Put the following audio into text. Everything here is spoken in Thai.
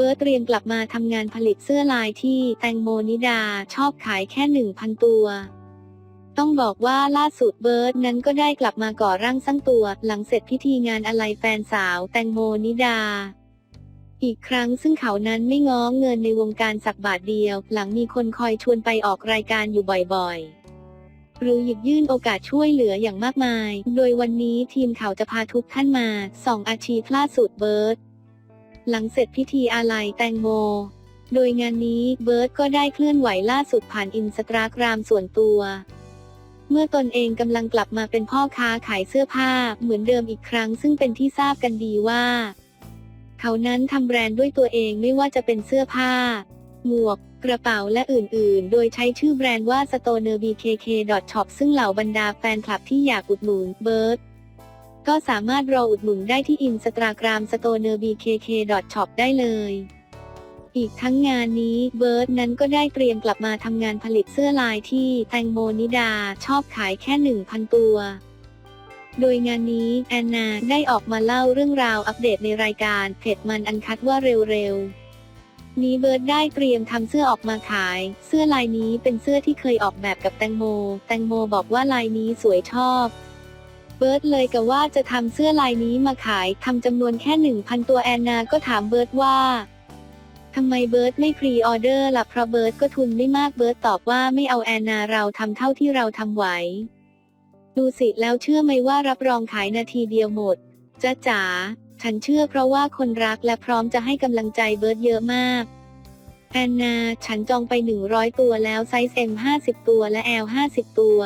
บิร์ตเตรียมกลับมาทำงานผลิตเสื้อลายที่แตงโมนิดาชอบขายแค่ 1,000 ตัว ต้องบอกว่าล่าสุดเบิร์ตนั้นก็ได้กลับมาก่อร่างสร้างตัว หลังเสร็จพิธีงานอะไรแฟนสาวแตงโมนิดา อีกครั้งซึ่งเขานั้นไม่ง้อเงินในวงการสักบาทเดียว หลังมีคนคอยชวนไปออกรายการอยู่บ่อยๆหรือหยิบยื่นโอกาสช่วยเหลืออย่างมากมาย โดยวันนี้ทีมข่าวจะพาทุกท่านมาส่องอาชีพล่าสุดเบิร์ต หลังเสร็จพิธีอาลัยแตงโม โดยงานนี้เบิร์ตก็ได้เคลื่อนไหวล่าสุดผ่านอินสตาแกรมส่วนตัว เมื่อตนเองกำลังกลับมาเป็นพ่อค้าขายเสื้อผ้าเหมือนเดิมอีกครั้ง ซึ่งเป็นที่ทราบกันดีว่า เขานั้นทำแบรนด์ด้วยตัวเองไม่ว่าจะเป็นเสื้อผ้า หมวกกระเป๋าและอื่นๆ โดยใช้ชื่อแบรนด์ว่า stonerbkk.shop ซึ่งเหล่าบรรดาแฟนคลับที่อยากอุดหนุนเบิร์ต ก็สามารถรออุดหนุนได้ที่อินสตาแกรม stonerbkk.shop ได้เลย อีกทั้งงานนี้เบิร์ดนั้นก็ได้เตรียมกลับมาทำงานผลิตเสื้อลายที่แตงโมนิดาชอบขายแค่ 1,000 ตัว โดยงานนี้แอนนาได้ออกมาเล่าเรื่องราวอัปเดตในรายการเพจมันอันคัดว่าเร็วๆนี้เบิร์ดได้เตรียมทำเสื้อออกมาขาย เสื้อลายนี้เป็นเสื้อที่เคยออกแบบกับแตงโม แตงโมบอกว่าลายนี้สวยชอบ เบิร์ดเลยกับว่าจะทำเสื้อลายนี้มาขายทำจำนวนแค่ 1,000 ตัวแอนนาก็ถามเบิร์ดว่าทำไมเบิร์ดไม่พรีออเดอร์ล่ะเพราะเบิร์ดก็ทุนไม่มากเบิร์ดตอบว่าไม่เอาแอนนาเราทำเท่าที่เราทำไหว ดูสิแล้วเชื่อไหมว่ารับรองขายนาทีเดียวหมดจ้าจ๋าฉันเชื่อเพราะว่าคนรักและพร้อมจะให้กำลังใจเบิร์ดเยอะมากแอนนา ฉันจองไป 100 ตัวแล้วไซส์ M 50 ตัวและ L 50 ตัว